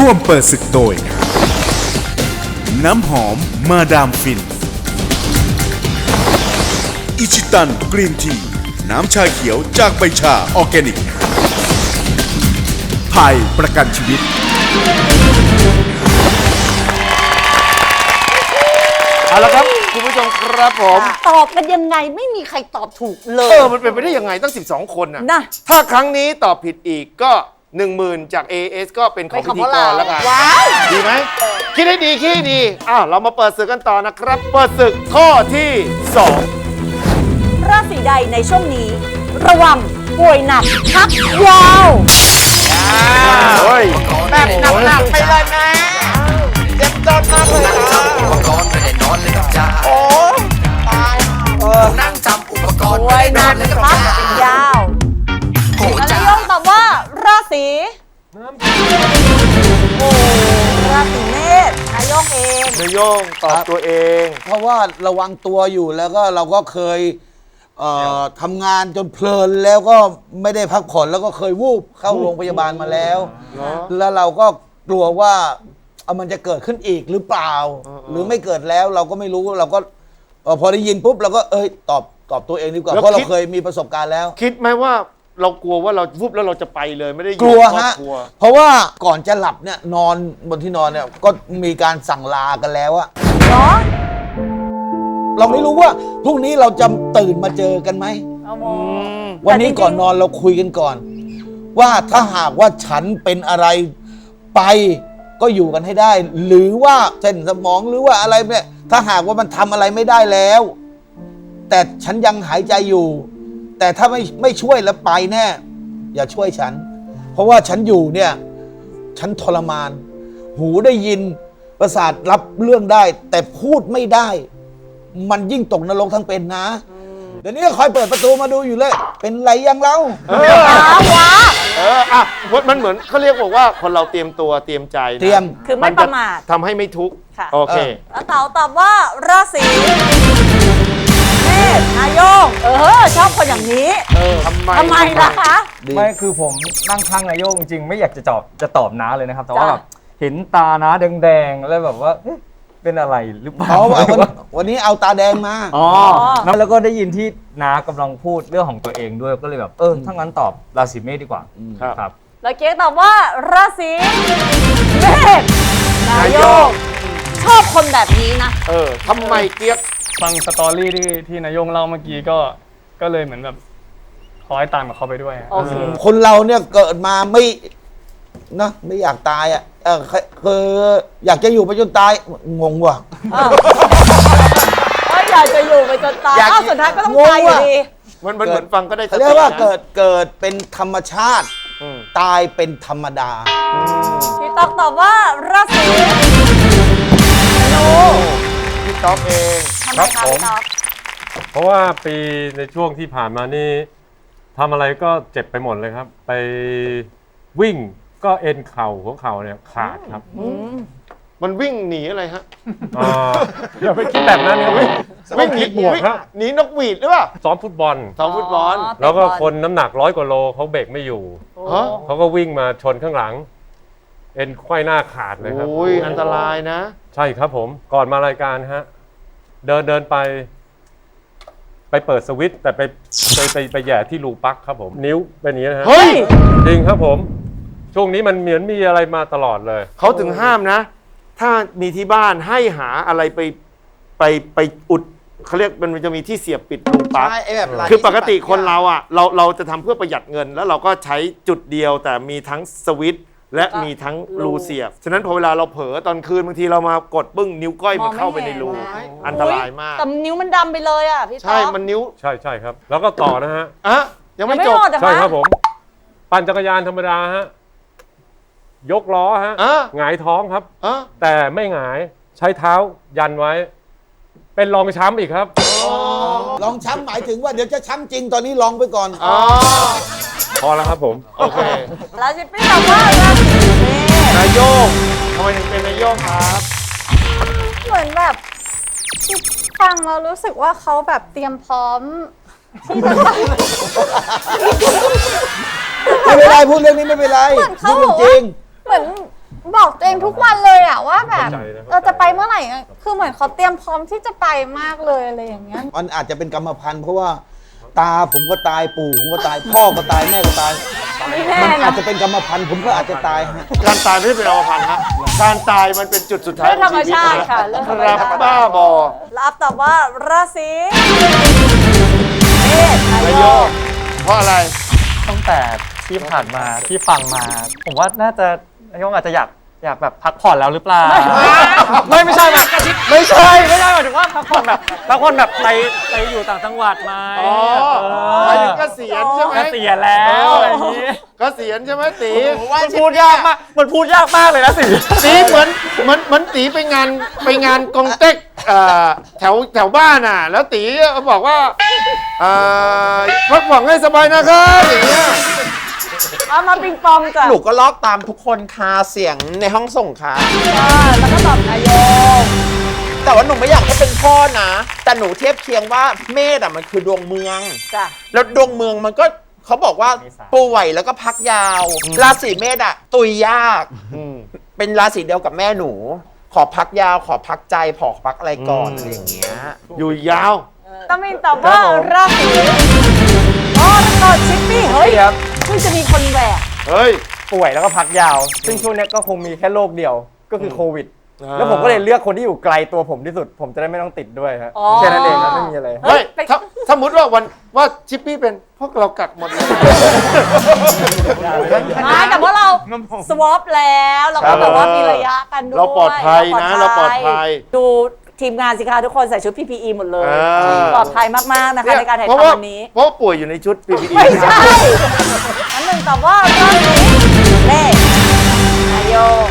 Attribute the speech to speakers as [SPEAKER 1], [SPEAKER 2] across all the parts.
[SPEAKER 1] ร่วมเปิดศึกโดย น้ำหอมมาดามฟิน อิชิตันกรีนที น้ำชาเขียวจากใบชาออร์แกนิกไทยประกันชีวิต
[SPEAKER 2] เอาละครับ คุณผู้ชมครับผม
[SPEAKER 3] ตอบกันยังไงไม่มีใครตอบถูกเล
[SPEAKER 2] เอย อ มันเป็นไปได้ยังไงตั้ง 12 คนนะ
[SPEAKER 3] นะ
[SPEAKER 2] ถ้าครั้งนี้ตอบผิดอีกก็ 10,000จาก AS ก็เป็นของ
[SPEAKER 3] เป็น
[SPEAKER 2] พิ
[SPEAKER 3] ของ
[SPEAKER 2] ธี
[SPEAKER 3] พวก
[SPEAKER 2] ก
[SPEAKER 3] เรา
[SPEAKER 2] รแล้วกัน
[SPEAKER 3] ว้าว
[SPEAKER 2] ดีไหมคิดให้ดีคิดให้ดีอ้าวเรามาเปิดศึกกันต่อนะครับ เปิดศึกข้อที่2
[SPEAKER 3] ราศีใดในช่วงนี้ ระวังป่วยหนักพักยาว
[SPEAKER 2] เฮ้ย
[SPEAKER 4] แบบหนักๆไปเลยแม่เจ็บจนมากเลยนะ
[SPEAKER 5] อุปกรณ์ไม่ได้นอนเลยกับจ้า
[SPEAKER 4] โอ้ตาย
[SPEAKER 5] นั่งจำอุปกรณ์
[SPEAKER 3] ป่
[SPEAKER 5] ไม่
[SPEAKER 3] วย
[SPEAKER 5] ได้
[SPEAKER 3] ห
[SPEAKER 5] น
[SPEAKER 3] นั
[SPEAKER 5] อกนเลยกับ
[SPEAKER 3] พัก
[SPEAKER 5] จ้ายา
[SPEAKER 3] ว ศีโอ้ราศีเมษนายกเอง
[SPEAKER 2] นายโยงตอบตัวเอง
[SPEAKER 6] เพราะว่าระวังตัวอยู่แล้วก็เราก็เคยเอ่อทำงานจนเพลินแล้วก็ไม่ได้พักผ่อนแล้วก็เคยวูบเข้าโรงพยาบาลมาแล้ว แล้วเราก็กลัวว่าเอามันจะเกิดขึ้นอีกหรือเปล่า หรือไม่เกิดแล้วเราก็ไม่รู้เราก็เอ่อพอได้ยินปุ๊บเราก็เอ้ยตอบตอบตัวเองดีกว่า
[SPEAKER 2] แล้ว
[SPEAKER 6] เพราะเรา
[SPEAKER 2] คิด
[SPEAKER 6] เคยมีประสบการณ์แล้ว
[SPEAKER 2] คิดไหมว่า เรากลัวว่าเราวุบแล้วเราจะไปเลยไม่ได้อยู่
[SPEAKER 6] กลัว
[SPEAKER 2] ครอบ
[SPEAKER 6] ฮะ
[SPEAKER 2] ครัว
[SPEAKER 6] เพราะว่าก่อนจะหลับเนี่ยนอนบนที่นอนเนี่ยก็มีการสั่งลากันแล้วอะ
[SPEAKER 3] เนาะ
[SPEAKER 6] เราไม่รู้ว่าพรุ่งนี้เราจะตื่นมาเจอกันไหม
[SPEAKER 3] เอาโม
[SPEAKER 6] วันนี้
[SPEAKER 3] แต่จริงๆ
[SPEAKER 6] ก่อนนอนเราคุยกันก่อน ว่าถ้าหากว่าฉันเป็นอะไรไปก็อยู่กันให้ได้ หรือว่าเส้นสมองหรือว่าอะไรเนี่ยถ้าหากว่ามันทำอะไรไม่ได้แล้ว แต่ฉันยังหายใจอยู่ แต่ถ้าไม่ไม่ช่วยแล้วไปแน่ อย่าช่วยฉัน เพราะว่าฉันอยู่เนี่ย ฉันทรมาน หูได้ยินประสาทรับเรื่องได้ แต่พูดไม่ได้ มันยิ่งตกนรกทั้งเป็นนะ เดี๋ยวนี้ก็คอยเปิดประตูมาดูอยู่เลย เป็นไรยังเรา
[SPEAKER 3] ว้าวว้า
[SPEAKER 2] เอออะมันเหมือนเขาเรียกบอกว่าคนเราเตรียมตัวเตรียมใจนะ
[SPEAKER 6] เตรียม
[SPEAKER 3] คือไม่ประมาท
[SPEAKER 2] นจทำให้ไม่ทุกข์
[SPEAKER 3] ค่ะ
[SPEAKER 2] โอเค
[SPEAKER 3] แล้วเต๋าตอบว่าราศีเมษ นายกเออ ชอบคนอย่างนี้
[SPEAKER 2] เออทำไม
[SPEAKER 3] ทำไมล่ะคะ
[SPEAKER 7] ไม่คือผมนั่งข้างนายโยกจริงๆไม่อยากจะตอบจะตอบน้าเลยนะครับ แต่ว่า
[SPEAKER 3] จ้ะ
[SPEAKER 7] แบบเห็นตาน้าแดงๆ แล้วแบบว่าเอ๊ะเป็นอะไรหรือเปล่า
[SPEAKER 6] เอาเอาวันวันนี้เอาตาแดงมา
[SPEAKER 7] อ๋อแล้วก็ได้ยินที่น้ากำลังพูดเรื่องของตัวเองด้วยก็เลยแบบเออถ้างั้นตอบราศีเมษดีกว่า
[SPEAKER 2] ครับ
[SPEAKER 7] ครับ
[SPEAKER 3] แล้วเก๊กตอบว่าราศีเมษนายกชอบคนแบบนี้นะ
[SPEAKER 2] เออทำไมเกียก
[SPEAKER 8] ฟังสตอรี่ที่ที่นายงเล่าเมื่อกี้ก็ก็เลยเหมือนแบบคล้อยตามกับเขาไปด้วย
[SPEAKER 3] โอเค
[SPEAKER 6] คนเราเนี่ยเกิดมาไม่นะไม่อยากตายอะเออคืออยากจะอยู่ไปจนตายงงว่ะ
[SPEAKER 3] ก็อยากจะอยู่ไปจนตาย
[SPEAKER 6] อยาก
[SPEAKER 3] อ้าวสุดท้ายก็ต้อง
[SPEAKER 6] งง
[SPEAKER 3] ตายอยู่
[SPEAKER 6] ว่ะ
[SPEAKER 3] ดี
[SPEAKER 2] มันมันเหมือนฟังก็ได้ส
[SPEAKER 6] เขา
[SPEAKER 2] ติ
[SPEAKER 6] เรียกว่า
[SPEAKER 2] นะ
[SPEAKER 6] เกิดเกิดเป็นธรรมชาติ
[SPEAKER 2] อืม
[SPEAKER 6] ตายเป็นธรรมดา
[SPEAKER 3] พี่ต๊อกตอบว่าราศีธนู
[SPEAKER 2] พี่ ต๊อบเอง
[SPEAKER 3] ทำไมคะพี่ต๊อก
[SPEAKER 9] เพราะว่าปีในช่วงที่ผ่านมานี่ทำอะไรก็เจ็บไปหมดเลยครับ ไปวิ่งก็เอ็นเข่าหัวเข่าเนี่ยขาดครับ
[SPEAKER 2] มันวิ่งหนีอะไรฮะ
[SPEAKER 9] อ่าอย่าไปคิดแบบนั้นครับ
[SPEAKER 2] วิ่งหนี
[SPEAKER 9] คิดบวก
[SPEAKER 2] วิ่ง
[SPEAKER 9] ครับ
[SPEAKER 2] หนีนกหวีดหรือเปล่า
[SPEAKER 9] ซ้อมฟุตบอล
[SPEAKER 2] ซ้อมฟุตบอล
[SPEAKER 3] อ๋อ
[SPEAKER 9] แล้วก็
[SPEAKER 3] เตะบอ
[SPEAKER 9] คนน้ำหนักร้อยกว่าโลเขาเบรกไม่อยู่
[SPEAKER 2] ฮะ
[SPEAKER 9] เขาก็วิ่งมาชนข้างหลัง เอ็นไขว้หน้าขาดเลยครับ
[SPEAKER 2] โอ้ยอันตรายนะ
[SPEAKER 9] ใช่ครับผมก่อนมารายการฮะ เดินเดินไป ไปเปิดสวิตช์แต่ไปไปไปไปแหย่ที่รูปลั๊กครับผม นิ้วเป็นอย่างนี้นะฮะ
[SPEAKER 2] เฮ้ย
[SPEAKER 9] จริงครับผม ช่วงนี้มันเหมือนมีอะไรมาตลอดเลย
[SPEAKER 2] เขาถึงห้ามนะ ถ้ามีที่บ้านให้หาอะไรไปไปไปอุดเขาเรียกมันจะมีที่เสียบปิดรูปลั๊ก
[SPEAKER 6] ใช่ไอ้แบบลาย
[SPEAKER 2] คือปกติคนเราอะเราเราจะทำเพื่อประหยัดเงินแล้วเราก็ใช้จุดเดียวแต่มีทั้งสวิตช์ และมีทั้งรูเสียบ ฉะนั้นพอเวลาเราเผลอตอนคืนบางทีเรามากดปึ้งนิ้วก้อยมันเข้าไปในรู
[SPEAKER 3] มองไม่เห็น
[SPEAKER 2] อันตรายมาก
[SPEAKER 3] แต่นิ้วมันดำไปเลยอะพี่ต๊
[SPEAKER 2] ใช่
[SPEAKER 3] อก
[SPEAKER 2] มันนิ้ว
[SPEAKER 9] ใช่ใช่ครับ แล้วก็ต่อนะฮะ
[SPEAKER 2] อะยัง
[SPEAKER 3] ยัง
[SPEAKER 2] ไม่
[SPEAKER 3] ไม่
[SPEAKER 2] จ
[SPEAKER 3] ห
[SPEAKER 2] บ
[SPEAKER 3] มดอะ
[SPEAKER 9] ใช่
[SPEAKER 3] คะ
[SPEAKER 9] ครับผม ปั่นจักรยานธรรมดาฮะ ยกล้อฮะ
[SPEAKER 2] อะ
[SPEAKER 9] หงายท้องครับ
[SPEAKER 2] อะ
[SPEAKER 9] แต่ไม่หงายใช้เท้ายันไว้ เป็นรองช้ำอีกครับ
[SPEAKER 6] ลองช้ำหมายถึงว่าเดี๋ยวจะช้ำจริงตอนนี้ลองไปก่อน
[SPEAKER 2] อ๋อ
[SPEAKER 9] พอแล้วครับผม
[SPEAKER 2] โอเค
[SPEAKER 3] แล้วชิปปี้ตอบว่าราศีเมษ
[SPEAKER 2] นายโยงทำไมถึงเป็นนายโยงครับ
[SPEAKER 10] เหมือนแบบที่ฟังเรารู้สึกว่าเขาแบบเตรียมพร้อม ที่จะท
[SPEAKER 6] ไม่เป็นไรพูดเรื่องนี้ไม่เป็นไร
[SPEAKER 10] เหมือนเขา
[SPEAKER 6] พูด
[SPEAKER 10] บอก
[SPEAKER 6] เรื่องจ
[SPEAKER 10] ว่า
[SPEAKER 6] ริง
[SPEAKER 10] เหมือน บอกตัวเองทุกวันเลยอะว่าแบบ
[SPEAKER 9] เข้าใจนะ
[SPEAKER 10] เราจะไปเมื่อไหร่อะคือเหมือนเขาเตรียมพร้อมที่จะไปมากเลยอะไรอย่างเงี้ย
[SPEAKER 6] มันอาจจะเป็นกรรมพันธุ์เพราะว่า ตาผมก็ตายปู่ผมก็ตาย พ่อก็ตายแม่ก็ตาย
[SPEAKER 3] ไม่แน่
[SPEAKER 6] มันอา
[SPEAKER 3] นะ
[SPEAKER 6] จจะเป็นกรรมพันธุ์ผมก็อาจจะตายฮะ
[SPEAKER 2] การตายไม่ใช่เป็นอวพันธ์ฮะการตายมันเป็นจุดสุดท้าย
[SPEAKER 3] เรื่องธรรมชาติค่ะเรื่อง
[SPEAKER 2] ค
[SPEAKER 3] ธรรม
[SPEAKER 2] รับ
[SPEAKER 3] ชาติ
[SPEAKER 2] บ้าบอ
[SPEAKER 3] รับตอบว่าราศีเมษนาย
[SPEAKER 2] นายโย
[SPEAKER 3] ก
[SPEAKER 2] กเพราะอะไร
[SPEAKER 7] ตั้งแต่ที่ผ่านมาที่ฟังมา ผมว่าน่าจะ นายกอาจจะอยากอยากแบบพักผ่อนแล้วหรือเปล่า ไม่ไม่ใช่แบบไม่ใช่ไม่ใช่หมายถึงว่าพักผ่อนแบบพักผ่อนแบบไปไปอยู่ต่างจังหวัดไหม
[SPEAKER 2] อ๋อ
[SPEAKER 7] เห
[SPEAKER 2] มายถึงเกษียณใช่ไหม
[SPEAKER 7] เกษียณแล้วอะไรอย่างนี้
[SPEAKER 2] เกษียณใช่ไหมตี
[SPEAKER 7] มันพูดยากมากมันพูดยากมากเลยนะสิ
[SPEAKER 2] ตีเหมือนเหมือนเหมือนตีไปงานไปงานกงเต็กเอ่อแถวแถวบ้านอะ แล้วตีบอกว่าเอ่อพักผ่อนให้สบายนะครับอย่างเงี้ย
[SPEAKER 3] เอามาปิงปองจ้ะ
[SPEAKER 4] หนูก็ลอกตามทุกคนคาเสียงในห้องส่งค่ะ
[SPEAKER 3] อ่าแล้วก็ตอบนายก
[SPEAKER 4] แต่ว่าหนูไม่อยากให้เป็นพ่อนะ แต่หนูเทียบเคียงว่าเมษอะมันคือดวงเมือง
[SPEAKER 3] จ้ะ
[SPEAKER 4] แล้วดวงเมืองมันก็เขาบอกว่าป่วยแล้วก็พักยาว ราศีเมษอะตุยยาก
[SPEAKER 2] อืม
[SPEAKER 4] เป็นราศีเดียวกับแม่หนู ขอพักยาว ขอพักใจขอพักอะไรก่อนอะไรอย่างเงี้ย
[SPEAKER 2] อยู่ยาว
[SPEAKER 3] ต้องมินตอบว่าราศีอ๋อแล้วก็ชิปปี้เฮ้ย
[SPEAKER 7] ครับ
[SPEAKER 3] เพิ่งจะมีคนแหวก
[SPEAKER 2] เฮ้ย
[SPEAKER 7] ป่วยแล้วก็พักยาว ซึ่งช่วงเนี้ยก็คงมีแค่โรคเดียวก็คือโควิด
[SPEAKER 2] อ่า
[SPEAKER 7] แล้วผมก็เลยเลือกคนที่อยู่ไกลตัวผมที่สุด ผมจะได้ไม่ต้องติดด้วยครับ
[SPEAKER 3] อ๋อ
[SPEAKER 7] แค่นั้นเองครับไม่มีอะไร
[SPEAKER 3] เฮ้
[SPEAKER 2] เฮ้
[SPEAKER 3] ย
[SPEAKER 2] ย
[SPEAKER 3] ไป
[SPEAKER 2] ถ้าสมมติว่าวันว่าชิปปี้เป็นพวกเรากักหมดเลย
[SPEAKER 3] ไม่แต่ว่าเราสวอปแล้วเราก็แบบว่ามีระยะกันด้วย
[SPEAKER 2] เราปลอดภัยนะเราปลอดภัย
[SPEAKER 3] ดู ทีมงานสิคะทุกคนใส่ชุด PPE หมดเลย
[SPEAKER 2] อ่า
[SPEAKER 3] ปลอดภัยมาก ๆ นะคะในการถ่าย
[SPEAKER 2] เพราะ
[SPEAKER 3] ทำ
[SPEAKER 2] ว่า
[SPEAKER 3] วันนี้
[SPEAKER 2] เพราะว่าป่วยอยู่ในชุด PPE
[SPEAKER 3] ไม่ใช่อันหนึ่งตอบว่าราศีเมษนายก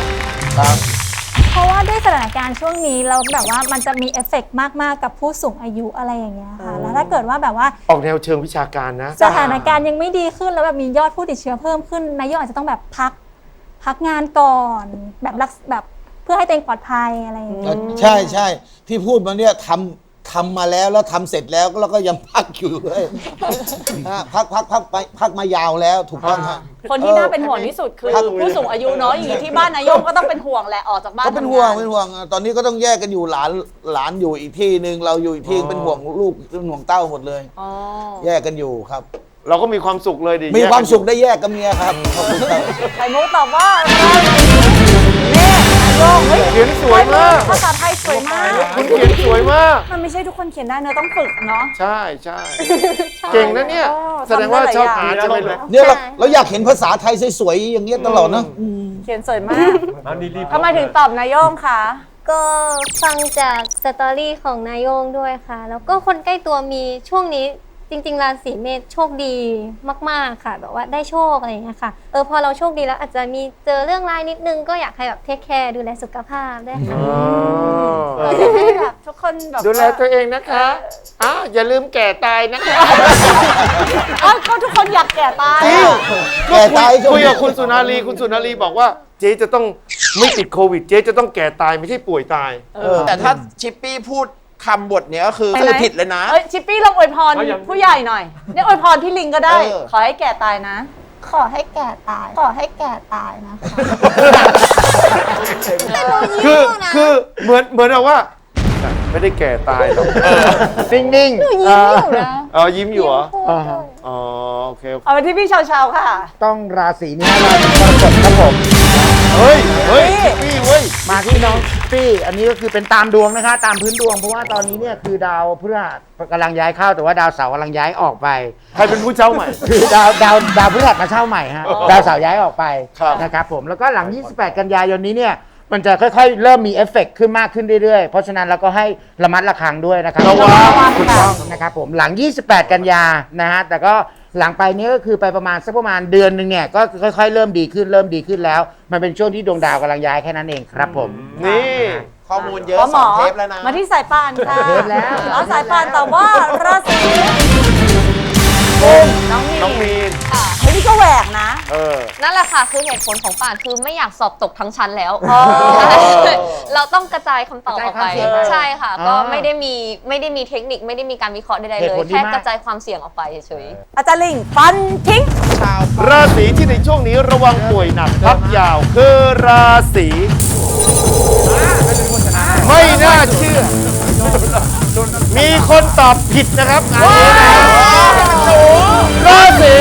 [SPEAKER 10] เพราะว่าด้วยสถานการณ์ช่วงนี้เราแบบว่ามันจะมีเอฟเฟกต์มาก ๆ กับผู้สูงอายุอะไรอย่างเงี้ยค่ะ แล้วถ้าเกิดว่าแบบว่า
[SPEAKER 2] ออกแนวเชิงวิชาการนะ
[SPEAKER 10] สถานการณ์ยังไม่ดีขึ้นแล้วแบบมียอดผู้ติดเชื้อเพิ่มขึ้นนายกอาจจะต้องแบบพัก พักงานก่อน แบบรักแบบเพื่อให้ตัวเองปลอดภัยอะไรอย่างเงี้ย
[SPEAKER 6] ใช่ใช่ที่พูดมาเนี่ยทำทำมาแล้วแล้วทำเสร็จแล้วแล้วก็ยังพักอยู่เลยฮะพักพักพักไปพักมายาวแล้วถูกต้องฮะ
[SPEAKER 3] คนที่น่าเป็นห่วงที่สุดคือ
[SPEAKER 6] ครับ
[SPEAKER 3] ผู้สูงอายุเนาะอย่างนี้ที่บ้านนายกก็ต้องเป็นห่วงแหละออกจากบ้าน
[SPEAKER 6] ก็เป็น
[SPEAKER 3] ทำ
[SPEAKER 6] ห่วง
[SPEAKER 3] งา
[SPEAKER 6] เป็นห่วงตอนนี้ก็ต้องแยกกันอยู่หลานหลานอยู่อีกที่หนึ่งเราอยู่อีกที่เป็นห่วงลูกเป็นห่วงเต้าหมดเลย
[SPEAKER 3] อ๋อ
[SPEAKER 6] แยกกันอยู่ครับ
[SPEAKER 2] เราก็มีความสุขเลยดิ
[SPEAKER 6] มีความสุขได้แยกกับเมียครับขอบคุณครับ
[SPEAKER 3] ไข่มุกตอบว่าราศีเมษ นายกเฮ้ย
[SPEAKER 2] เขียนสวยมาก
[SPEAKER 3] ภาษาไทยสวยมาก
[SPEAKER 2] คุณเขียนสวยมาก
[SPEAKER 10] มันไม่ใช่ทุกคนเขียนได้เนอะต้องฝึกเนาะ
[SPEAKER 2] ใช่ใช่เก่งนะเนี่ย
[SPEAKER 3] อ๋อ
[SPEAKER 2] แสดงว่า
[SPEAKER 3] ทำได้หลาย
[SPEAKER 2] ชอบ
[SPEAKER 3] อย่าง
[SPEAKER 2] อ่านใช่ไหมลูก
[SPEAKER 6] เนี่ยเราเราอยากเห็นภาษาไทยสวยๆอย่างเงี้ยตลอดนะ
[SPEAKER 3] เขียนสวยมาก
[SPEAKER 9] อันนี้รีบ
[SPEAKER 3] ทำไมถึงตอบนายกคะ
[SPEAKER 11] ก็ฟังจากสตอรี่ของนายโยงด้วยค่ะ แล้วก็คนใกล้ตัวมีช่วงนี้ จริงๆราศีเมษโชคดีมาก ๆค่ะ แบบว่าได้โชคอะไรอย่างเงี้ยค่ะเออพอเราโชคดีแล้วอาจจะมีเจอเรื่องร้ายนิดนึงก็อยากให้แบบเทคแคร์ดูแลสุขภาพด้วยค่ะ
[SPEAKER 3] เราจะให้แบบทุกคนแบบ
[SPEAKER 2] ดูแลตัวเองนะคะอะอย่าลืมแก่ตายนะคะ
[SPEAKER 3] อ๋อก็ทุกคนอยากแก่ตาย
[SPEAKER 2] จริง
[SPEAKER 6] แก่ตาย
[SPEAKER 2] คุยกับคุณสุนารีคุณสุนารีบอกว่า เจ๊จะต้องไม่ติดโควิด เจ๊จะต้องแก่ตายไม่ใช่ป่วยตาย
[SPEAKER 4] แต่ถ้าชิปปี้พูด คำบทเนี้ยก็คือ
[SPEAKER 3] ไปไหน
[SPEAKER 4] คือผิดเลยนะ
[SPEAKER 3] เอ้ยชิปปี้ลองอวยพรผู้ใหญ่หน่อยเนี่ยอวยพรพี่ลิงก็ได้
[SPEAKER 4] เออ
[SPEAKER 3] ขอให้แก่ตายนะ
[SPEAKER 10] ขอให้แก่ตาย ขอให้แก่ตายนะคะ
[SPEAKER 2] คือคือเหมือนเหมือนกับว่า ไม่ได้แก่ตายหรอกนิ่งๆ
[SPEAKER 10] หนูยิ้มอยู่นะ
[SPEAKER 2] เออยิ้มอยู่เหรอ
[SPEAKER 10] พูดด้วย
[SPEAKER 2] อ๋อ โอเคโอเค
[SPEAKER 3] เอาไปที่พี่เชาเชาค่ะ
[SPEAKER 12] ต้องราศีนี้ราศีกรกฎครับผม
[SPEAKER 2] เฮ้ย เฮ้ยพี่เว้ย
[SPEAKER 12] มาที่น้อง ปี้อันนี้ก็คือเป็นตามดวงนะคะ ตามพื้นดวง เพราะว่าตอนนี้เนี่ยคือดาวพฤหัสกำลังย้ายเข้าแต่ว่าดาวเสาร์กำลังย้ายออกไป
[SPEAKER 2] ใครเป็นผู้เช่าใหม่
[SPEAKER 12] คือดาวดาวดาวพฤหัสมาเช่าใหม่ฮะ
[SPEAKER 2] อ๋อ
[SPEAKER 12] ดาวเสาร์ย้ายออกไป
[SPEAKER 2] ครับ
[SPEAKER 12] นะครับผมแล้วก็หลัง 28 กันยายนนี้เนี่ยมันจะค่อยๆ เริ่มมีเอฟเฟกต์ขึ้นมากขึ้นเรื่อยๆ เพราะฉะนั้นเราก็ให้ระมัดระวังด้วยนะครับ
[SPEAKER 2] ระวัง
[SPEAKER 12] ถูกต้องนะครับผมหลัง 28 กันยานะฮะแต่ก็ หลังไปเนี้ก็คือไปประมาณสักประมาณเดือนหนึ่งเนี่ยก็ค่อยๆ เริ่มดีขึ้นเริ่มดีขึ้นแล้ว มันเป็นช่วงที่ดวงดาวกำลังย้ายแค่นั้นเองครับผม
[SPEAKER 2] นี่
[SPEAKER 4] ข้อมูลเยอะ
[SPEAKER 3] ขอห
[SPEAKER 4] ส
[SPEAKER 3] ม
[SPEAKER 4] อ
[SPEAKER 3] อง
[SPEAKER 4] เทปแล้วนะ
[SPEAKER 3] มาที่สายปานค่ะ
[SPEAKER 12] เทปแล้ว
[SPEAKER 3] เอาสายปานตอบว่าราศีน้องมี
[SPEAKER 2] น้องมีน
[SPEAKER 3] ค่ะเฮ้ยนี่ก็แหวกนะ
[SPEAKER 2] เออ
[SPEAKER 13] นั่นแหละค่ะคือเหตุผลของป่านคือไม่อยากสอบตกทั้งชั้นแล้วเราต้องกระจายคำตอบออกไป
[SPEAKER 12] กระจายความเสี่ยง
[SPEAKER 13] ใช่ค่ะ
[SPEAKER 12] อ่า
[SPEAKER 13] ก็ไม่ได้มีไม่ได้มีเทคนิคไม่ได้มีการวิเคราะห์ใดๆ
[SPEAKER 12] เหตุ
[SPEAKER 13] เลย
[SPEAKER 12] ผลดี
[SPEAKER 13] แค่
[SPEAKER 12] มาก
[SPEAKER 13] กระจายความเสี่ยงออกไปเฉยๆ
[SPEAKER 3] อาจารย์ลิงฟันทิ้ง
[SPEAKER 2] ราศีที่ในช่วงนี้ระวังป่วยหนักพักยาวคือราศีไม่น่าเชื่อ มีคนตอบผิดนะครับงานนี้นะราศี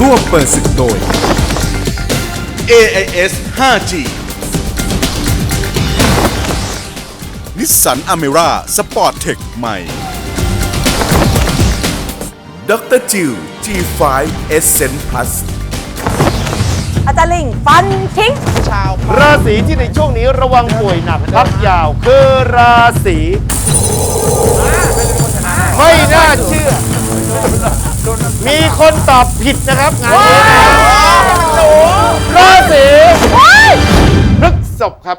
[SPEAKER 1] ร่วมเปิดศึกโดย AIS 5G นิสสันอเมร่าสปอร์ตเทคใหม่ดรจิว G5 Essence Plus
[SPEAKER 3] อาจารย์ลิงฟันทิ้ง
[SPEAKER 2] ราศีที่ในช่วงนี้ระวังป่วยหนักพักยาวคือราศีไม่น่าเชื่อ มีคนตอบผิดนะครับงานนี้นะราศีพฤษภครับ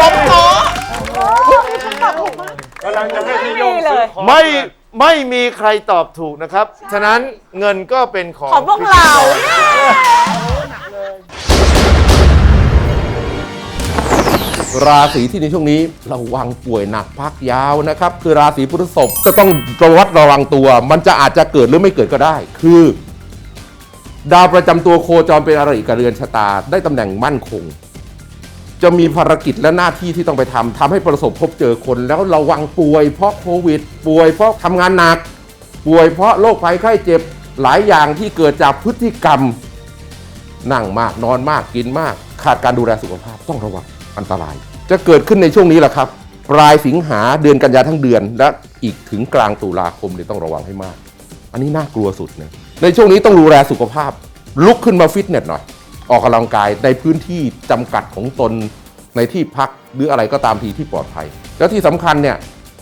[SPEAKER 4] ล้มโต๊ะ
[SPEAKER 9] กำลังจะให้พี่โยง
[SPEAKER 3] เล
[SPEAKER 9] ซื้อยของ
[SPEAKER 2] ไม่ไม่มีใครตอบถูกนะครับ ฉะนั้นเงินก็เป็นของ
[SPEAKER 3] ของพวกเรา
[SPEAKER 14] ราศีที่ในช่วงนี้ระวังป่วยหนักพักยาวนะครับ คือราศีพฤษภก็ต้องระวัดระวังตัว มันจะอาจจะเกิดหรือไม่เกิดก็ได้ คือ ดาวประจำตัวโคจรเป็นอะไรกับเรือนชะตา ได้ตำแหน่งมั่นคง จะมีภารกิจและหน้าที่ที่ต้องไปทำทำให้ประสบพบเจอคน แล้วระวังป่วยเพราะโควิด ป่วยเพราะทำงานหนัก ป่วยเพราะโรคภัยไข้เจ็บหลายอย่างที่เกิดจากพฤติกรรมนั่งมากนอนมากกินมาก ขาดการดูแลสุขภาพต้องระวัง อันตราย จะเกิดขึ้นในช่วงนี้แหละครับ ปลายสิงหาเดือนกันยาทั้งเดือน และอีกถึงกลางตุลาคมเนี่ยต้องระวังให้มาก อันนี้น่ากลัวสุดนะในช่วงนี้ต้องดูแลสุขภาพ ลุกขึ้นมาฟิตเนสหน่อย ออกกำลังกายในพื้นที่จำกัดของตนในที่พักหรืออะไรก็ตามทีที่ปลอดภัย แล้วที่สำคัญเนี่ย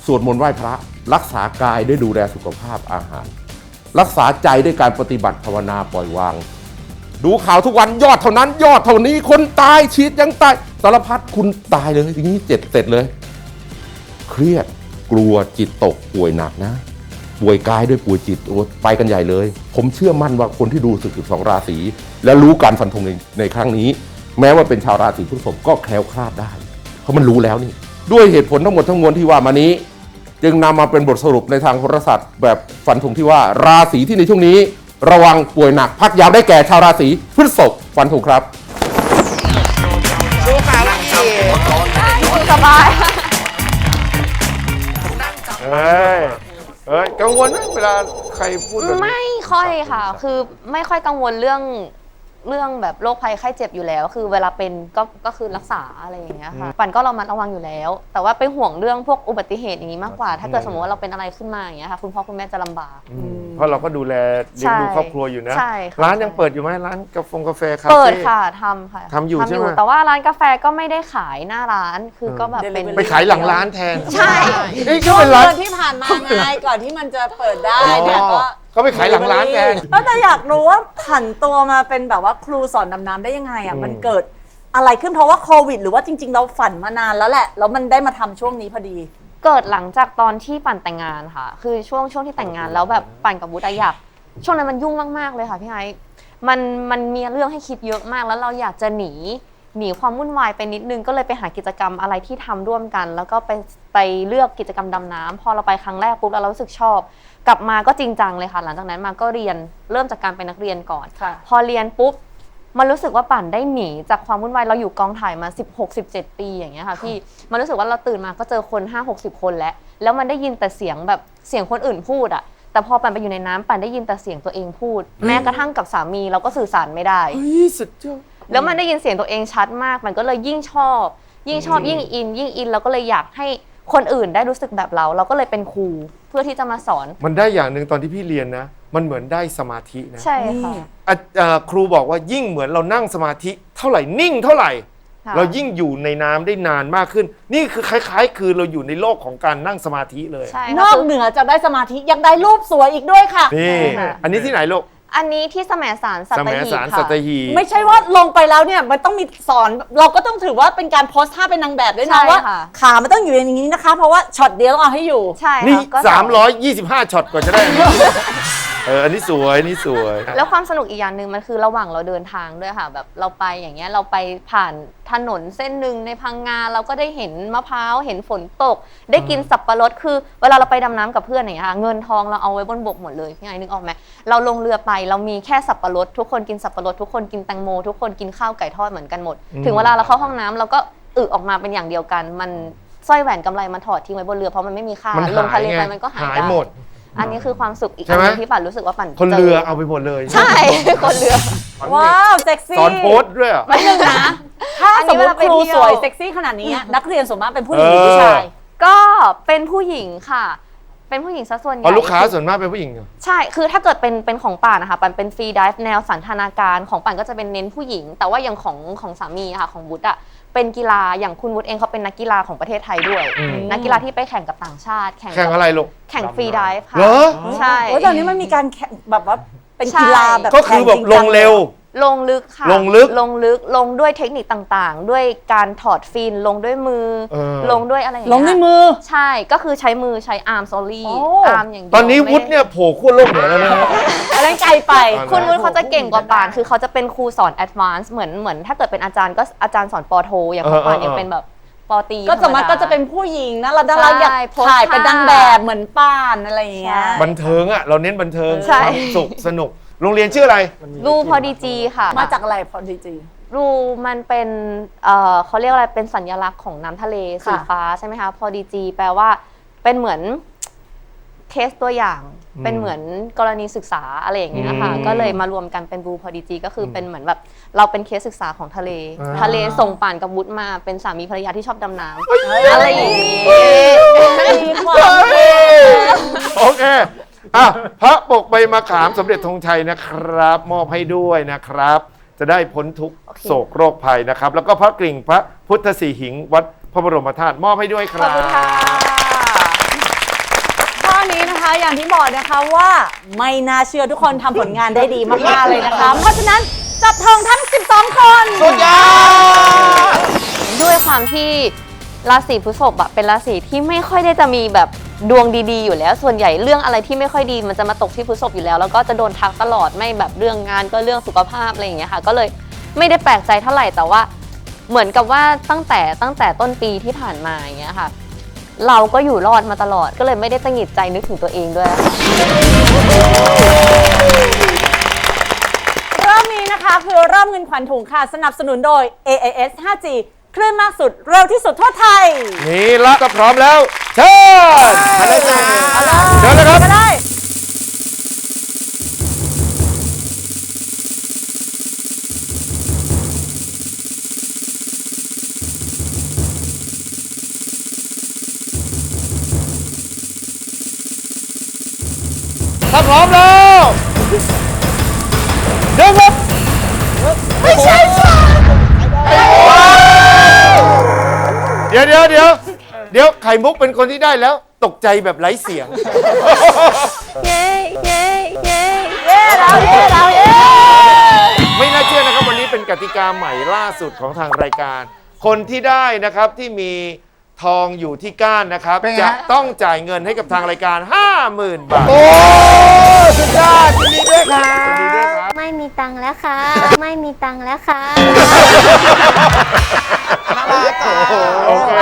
[SPEAKER 14] สวดมนต์ไหว้พระรักษากายด้วยดูแลสุขภาพอาหาร รักษาใจด้วยการปฏิบัติภาวนาปล่อยวาง ดูข่าวทุกวันยอดเท่านั้น ยอดเท่านี้คนตายฉีดยังตายสารพัดคุณตายเลยทีนี้เจ็ดเสร็จเลย เครียดกลัวจิตตกป่วยหนักนะ ป่วยกายด้วยป่วยจิตไปกันใหญ่เลย ผมเชื่อมั่นว่าคนที่ดูศึก12ราศีและรู้การฟันธงในในครั้งนี้ แม้ว่าเป็นชาวราศีพฤษภก็แคล้วคลาดได้ เพราะมันรู้แล้วนี่ ด้วยเหตุผลทั้งหมดทั้งมวลที่ว่ามานี้ จึงนำมาเป็นบทสรุปในทางโหราศาสตร์แบบฟันธงที่ว่าราศีที่ในช่วงนี้ ระวังป่วยหนักพักยาวได้แก่ชาวราศีพฤษภฟันธงครับ
[SPEAKER 4] ดูข่าวละเอียด
[SPEAKER 13] สบาย
[SPEAKER 2] เฮ้ยเฮ้ยกังวลไหมเวลาใครพูดแบบนี้
[SPEAKER 13] ไม่ค่อยค่ะ คือไม่ค่อยกังวลเรื่อง เรื่องแบบโรคภัยไข้เจ็บอยู่แล้ว คือเวลาเป็นก็ก็คือรักษาอะไรอย่างเงี้ยค่ะปั่นก็เรามาระวังอยู่แล้ว แต่ว่าไปห่วงเรื่องพวกอุบัติเหตุอย่างนี้มากกว่า ถ้าเกิดสมมติว่าเราเป็นอะไรขึ้นมาอย่างเงี้ยค่ะคุณพ่อคุณแม่จะลำบาก
[SPEAKER 2] เพราะเราก็ดูแลเลี้ยงดูครอบครัวอยู่นะ
[SPEAKER 13] ใช่ค่ะ
[SPEAKER 2] ร้านยังเปิดอยู่ไหมร้านกาแฟกาแฟคาเฟ่
[SPEAKER 13] เปิดค่ะทำค่ะ
[SPEAKER 2] ทำอยู่ใช่ไหม
[SPEAKER 13] แต่ว่าร้านกาแฟก็ไม่ได้ขายหน้าร้านคือก็แบบเป็น
[SPEAKER 2] ไปขายหลังร้านแทน
[SPEAKER 13] ใช่
[SPEAKER 2] เอ้ยก็
[SPEAKER 3] ช่วง
[SPEAKER 2] เป็นร้าน
[SPEAKER 3] เดือนที่ผ่านมาไงก่อนที่มันจะเปิดได้เนี่ยก็
[SPEAKER 2] เขาไปขายหลังร้านแทน
[SPEAKER 3] ก็จะอยากรู้ว่าผันตัวมาเป็นแบบว่าครูสอนดำน้ำได้ยังไงอะมันเกิดอะไรขึ้นเพราะว่าโควิด หรือว่าจริง ๆ เราฝันมานานแล้วแหละ แล้วมันได้มาทำช่วงนี้พอดี
[SPEAKER 13] เกิดหลังจากตอนที่ปั่นแต่งงานค่ะ คือช่วงช่วงที่แต่งงานแล้วแบบปั่นกับวุฒิอะอยากช่วงนั้นมันยุ่งมากๆเลยค่ะพี่ไอซ์มันมันมีเรื่องให้คิดเยอะมากแล้วเราอยากจะหนี หนีความวุ่นวายไปนิดนึงก็เลยไปหากิจกรรมอะไรที่ทำร่วมกัน แล้วก็ไปไปเลือกกิจกรรมดำน้ำพอเราไปครั้งแรกปุ๊บแล้วเรารู้สึกชอบ กลับมาก็จริงจังเลยค่ะ หลังจากนั้นมาก็เรียนเริ่มจากการเป็นนักเรียนก่อน
[SPEAKER 3] ค่ะ
[SPEAKER 13] พอเรียนปุ๊บมันรู้สึกว่าปั่นได้หนีจากความวุ่นวายเราอยู่กองถ่ายมา 16 17 ปีอย่างเงี้ยค่ะพี่มันรู้สึกว่าเราตื่นมาก็เจอคน 5 60 คนแล้ว แล้วมันได้ยินแต่เสียงแบบเสียงคนอื่นพูดอะแต่พอปั่นไปอยู่ในน้ำปั่นได้ยินแต่เสียงตัวเองพูด แม้กระทั่งกับสามีเราก็สื่อสารไม่ได้
[SPEAKER 2] เฮ้ยสุดยอด
[SPEAKER 13] แล้วมันได้ยินเสียงตัวเองชัดมาก มันก็เลยยิ่งชอบ ยิ่งชอบยิ่งอิน ยิ่งอินเราก็เลยอยากให้คนอื่นได้รู้สึกแบบเรา เราก็เลยเป็นครูเพื่อที่จะมาสอน
[SPEAKER 2] มันได้อย่างหนึ่งตอนที่พี่เรียนนะ มันเหมือนได้สมาธินะ
[SPEAKER 13] ใช่ค่ะ
[SPEAKER 2] อะอ่าครูบอกว่ายิ่งเหมือนเรานั่งสมาธิเท่าไหร่นิ่งเท่าไหร่
[SPEAKER 13] ค่ะ
[SPEAKER 2] เรายิ่งอยู่ในน้ำได้นานมากขึ้น นี่คือคล้าย ๆ คือเราอยู่ในโลกของการนั่งสมาธิเลย
[SPEAKER 13] ใช่
[SPEAKER 3] นอกเหนือจากได้สมาธิยังได้รูปสวยอีกด้วยค่ะ
[SPEAKER 2] นี่
[SPEAKER 13] ค่ะ
[SPEAKER 2] อันนี้ที่ไหนลูก
[SPEAKER 13] อันนี้ที่สมสารสั
[SPEAKER 2] ส
[SPEAKER 13] ต
[SPEAKER 2] มัย
[SPEAKER 13] หีบ
[SPEAKER 2] สาร
[SPEAKER 13] ค่ะ
[SPEAKER 2] สัตหีบ
[SPEAKER 3] ไม่ใช่ว่าลงไปแล้วเนี่ยมันต้องมีสอนเราก็ต้องถือว่าเป็นการโพสท่าเป็นนางแบบด้วย
[SPEAKER 13] ใช่
[SPEAKER 3] นะว่า
[SPEAKER 13] ค่ะ
[SPEAKER 3] ขามันต้องอยู่อย่างนี้นะคะ เพราะว่าช็อตเดียวต้องเอาให้อยู่
[SPEAKER 13] ใช่
[SPEAKER 2] นี่
[SPEAKER 13] ค่ะก็
[SPEAKER 2] 325 ช็อตกว่าจะได้อันนี้ เอออันนี้สวยอันนี้สวย
[SPEAKER 13] แล้วความสนุกอีกอย่างหนึ่งมันคือระหว่างเราเดินทางด้วยค่ะ แบบเราไปอย่างเงี้ยเราไปผ่านถนนเส้นหนึ่งในพังงาเราก็ได้เห็นมะพร้าวเห็นฝนตก ได้กินสับปะรดคือ เวลาเราไปดำน้ำกับเพื่อนอย่างเงี้ยค่ะเงินทองเราเอาไว้บนบกหมดเลยพี่ไงนึกออกไหมเราลงเรือไปเรามีแค่สับปะรดทุกคนกินสับปะรดทุกคนกินแตงโม ทุกคนกินข้าวไก่ทอดเหมือนกันหมด
[SPEAKER 2] อืม
[SPEAKER 13] ถึงเวลาเราเข้าห้องน้ำเราก็อึออกมาเป็นอย่างเดียวกัน มันสร้อยแหวนกำไรมันถอดทิ้งไว้บนเรือเพราะมันไม่มีค่า
[SPEAKER 2] มัน
[SPEAKER 13] ลง
[SPEAKER 2] หาย
[SPEAKER 13] ทะเลไป
[SPEAKER 2] ไง
[SPEAKER 13] มันก็หาย
[SPEAKER 2] หาย
[SPEAKER 13] ได้
[SPEAKER 2] หมด
[SPEAKER 13] อันนี้คือความสุขอีก
[SPEAKER 2] ใช่
[SPEAKER 13] อัน
[SPEAKER 2] ไหม
[SPEAKER 13] หนึงที่ปั่นรู้สึกว่าปั่น
[SPEAKER 2] คน
[SPEAKER 13] จ
[SPEAKER 2] เรือเอาไปหมดเลย
[SPEAKER 13] ใช่ คนเรือ
[SPEAKER 3] ว้าวเซ็กซี่
[SPEAKER 2] สอนโพสต์ด้วยอะ
[SPEAKER 3] ไม่หนึ่งนะ ถ้า
[SPEAKER 13] อัน
[SPEAKER 3] ส
[SPEAKER 13] นี้
[SPEAKER 3] มมติ
[SPEAKER 13] เวลาไป
[SPEAKER 3] ครู
[SPEAKER 13] เที่ยว
[SPEAKER 3] สวยเซ็กซี่ขนาดนี้ นักเรียนส่วนมากเป็นผู้หญิงหรือผู้ชาย
[SPEAKER 13] ก็เป็นผู้หญิงค่ะ เป็นผู้หญิงซะส่วนใหญ่
[SPEAKER 2] เพราะลูกค้าส่วนมากเป็นผู้หญิงเหรอ
[SPEAKER 13] ใช่ คือถ้าเกิดเป็นเป็นของป่านนะคะปันเป็นฟรีดิฟแนวสันทนาการของปันก็จะเป็นเน้นผู้หญิง แต่ว่าอย่างของของสามีอะค่ะของวุฒิอะเป็นกีฬาอย่างคุณวุฒิเองเขาเป็นนักกีฬาของประเทศไทยด้วย
[SPEAKER 2] อืม
[SPEAKER 13] นักกีฬาที่ไปแข่งกับต่างชาติ แข่ง
[SPEAKER 2] แข่ง
[SPEAKER 13] กับ
[SPEAKER 2] อะไรลูก
[SPEAKER 13] แข่งฟรีดิฟค่ะ
[SPEAKER 2] เหรอ
[SPEAKER 13] ใช่
[SPEAKER 3] โอ้ยตอนนี้มันมีการแข่งแบบว่าเป็นกีฬาแบบ
[SPEAKER 2] ก็คือแบบ
[SPEAKER 3] ข่จริ
[SPEAKER 2] ล
[SPEAKER 3] จั
[SPEAKER 2] งเร็ว
[SPEAKER 13] ลงลึกค่ะ
[SPEAKER 2] ลงลึก
[SPEAKER 13] ลงลึกลงด้วยเทคนิคต่างๆ ด้วยการถอดฟินลงด้วยมือ
[SPEAKER 2] เออ
[SPEAKER 13] ลงด้วยอะไรอย่าง
[SPEAKER 3] ล
[SPEAKER 13] เงี้
[SPEAKER 3] ง
[SPEAKER 13] ย
[SPEAKER 3] ด้วยมือ
[SPEAKER 13] ใช่ก็คือใช้มือใช้อาร์มโซลี่
[SPEAKER 3] โอ้
[SPEAKER 13] อาร์มอย่างเดียว
[SPEAKER 2] ตอนนี้
[SPEAKER 13] ไม่
[SPEAKER 2] วุฒิเนี่ยโผล่ขั้วโลกเหนือแล้วนะฮะ
[SPEAKER 3] อะไรไกลไป
[SPEAKER 13] คุณวุฒิเขาจะเก่งกว่าปาน คือเขาจะเป็นครูสอนแอดวานซ์เหมือนเหมือนถ้าเกิดเป็นอาจารย์ก็อาจารย์สอนปอโท อย่างของปาน
[SPEAKER 2] เออเออ
[SPEAKER 13] ยังเป็นแบบปอตรี
[SPEAKER 3] ก็สมมติ
[SPEAKER 13] ธรรดา
[SPEAKER 3] ก็จะเป็นผู้หญิงนะเราดาราอยาก
[SPEAKER 13] ใช่โพส
[SPEAKER 3] ถ่าย
[SPEAKER 13] ท่า
[SPEAKER 3] เป็นนางแบบเหมือนป้านอะไรอย่างเงี้ย
[SPEAKER 2] บันเทิงอะ เราเน้นบันเทิง
[SPEAKER 13] ใช่
[SPEAKER 2] ความสุขสนุก โรงเรียนชื่ออะไร
[SPEAKER 13] รูพอดีจีค่ะ
[SPEAKER 3] มาจากอะไรพอดีจี
[SPEAKER 13] รูมันเป็นเอ่อเขาเรียกอะไรเป็นสัญลักษณ์ของน้ำทะเลสี
[SPEAKER 3] ค่ะ
[SPEAKER 13] ฟ้าใช่ไหมคะพอดีจี แปลว่าเป็นเหมือนเคสตัวอย่าง
[SPEAKER 2] อืม
[SPEAKER 13] เป็นเหมือนกรณีศึกษาอะไรอย่างเงี้ยค่ะ
[SPEAKER 2] อืม
[SPEAKER 13] ก็เลยมารวมกันเป็นบูพอดีจี ก็คือเป็นเหมือนแบบเราเป็นเคสศึกษาของทะเล
[SPEAKER 2] อ่า
[SPEAKER 13] ทะเลส่งป่านกับวุฒมาเป็นสามีภรรยาที่ชอบดำน้ำอะไรอย่างงี้
[SPEAKER 3] มีความ
[SPEAKER 2] โอเค อะพระปกใบมะขามสมเด็จธงชัยนะครับ มอบให้ด้วยนะครับ จะได้พ้นทุกข์โศกโรคภัยนะครับ แล้วก็พระกริ่งพระพุทธสีหิงวัดพระบรมธาตุมอบให้ด้วยค
[SPEAKER 3] ข
[SPEAKER 2] รั
[SPEAKER 3] อบบคุณค่ะข้อนี้นะคะอย่างที่บอกนะคะว่าไม่น่าเชื่อทุกคนทำผลงานได้ดีมากๆเลยนะคะ เพราะฉะนั้นจับทองทั้ง 12 คน
[SPEAKER 2] สุดยอด
[SPEAKER 13] ด้วยความที่ราศีพฤษภอะเป็นราศีที่ไม่ค่อยได้จะมีแบบ ดวงดีๆอยู่แล้ว ส่วนใหญ่เรื่องอะไรที่ไม่ค่อยดีมันจะมาตกที่พฤษภอยู่แล้ว แล้วก็จะโดนทักตลอดไม่แบบเรื่องงานก็เรื่องสุขภาพอะไรอย่างเงี้ยค่ะ ก็เลยไม่ได้แปลกใจเท่าไหร่แต่ว่า เหมือนกับว่าตั้งแต่ตั้งแต่ต้นปีที่ผ่านมาอย่างเงี้ยค่ะ เราก็อยู่รอดมาตลอดก็เลยไม่ได้ตังหงิดใจนึกถึงตัวเองด้วย
[SPEAKER 3] รอบนี้นะคะคือรอบเงินขวัญถุงค่ะ สนับสนุนโดย AIS 5G คลื่นมากสุดเร็วที่สุดทั่วไทย
[SPEAKER 2] นี่ละก็พร้อมแล้ว เชิญมาเลยจ้าเชิญเลยครับ
[SPEAKER 3] ก็ได้
[SPEAKER 2] ถ้าพร้อมแล้วเดินครับ
[SPEAKER 3] ไม่ใช่ค่ะ
[SPEAKER 2] เดี๋ยวเดี๋ยวเดี๋ยว เดี๋ยวไข่มุกเป็นคนที่ได้แล้ว ตกใจแบบไร้เสียง
[SPEAKER 11] เย้เย้เย้
[SPEAKER 3] เย้เราเย้เราเย้
[SPEAKER 2] ไม่น่าเชื่อนะครับวันนี้เป็นกติกาใหม่ล่าสุดของทางรายการ คนที่ได้นะครับที่มีทองอยู่ที่ก้านนะครับ
[SPEAKER 12] เป็นไง
[SPEAKER 2] จะ
[SPEAKER 12] ฮะ
[SPEAKER 2] ต้องจ่ายเงินให้กับทางรายการ 50,000 บาท
[SPEAKER 12] โอ้สุดยอดยินดีด้วยครับ
[SPEAKER 2] ยินดีด้วยครับ
[SPEAKER 11] ไม่มีตังค์แล้วค่ะ ไม่มีตังค์แล้วค่ะ
[SPEAKER 2] โอเค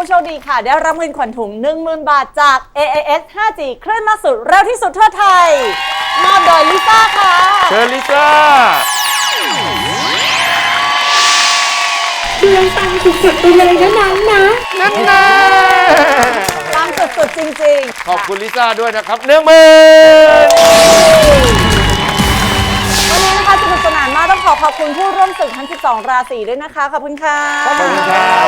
[SPEAKER 3] ผู้โชคดีค่ะ ได้รับเงินขวัญถุง 10,000 บาทจาก AIS 5G คลื่นมากสุดเร็วที่สุดทั่วไทย มอบโดยลิซ่าค่ะ
[SPEAKER 2] เชิญลิซ่า
[SPEAKER 11] เดือนตังค์สุดๆไปเลยนะน้องนะ
[SPEAKER 2] นั่นแน่
[SPEAKER 3] ตามสุดๆจริง
[SPEAKER 2] ขอบคุณลิซ่าด้วยนะครับหนึ่งหมื่น
[SPEAKER 3] ขอขอบคุณผู้ร่วมศึกทั้ง 12 ราศีด้วยนะคะ ขอบคุณค่ะ
[SPEAKER 2] ขอบคุณครับ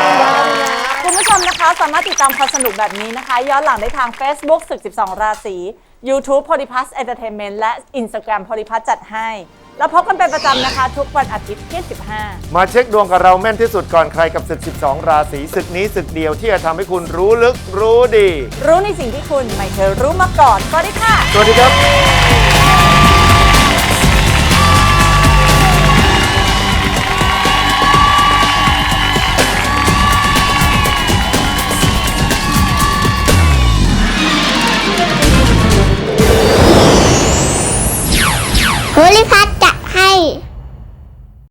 [SPEAKER 3] คุณผู้ชมนะคะสามารถติดตามความสนุกแบบนี้นะคะ ย้อนหลังได้ทาง Facebook ศึก 12 ราศี YouTube Polyplus Entertainment และ Instagram Polyplus จัดให้ แล้วพบกันเป็นประจำนะคะ ทุกวันอาทิตย์ที่ 15
[SPEAKER 2] มาเช็คดวงกับเราแม่นที่สุดก่อนใครกับศึก 12 ราศีศึกนี้ศึกเดียวที่จะทำให้คุณรู้ลึกรู้ดี
[SPEAKER 3] รู้ในสิ่งที่คุณไม่เคยรู้มาก่อนสวัสดีค่ะ
[SPEAKER 2] สวัสดีครับ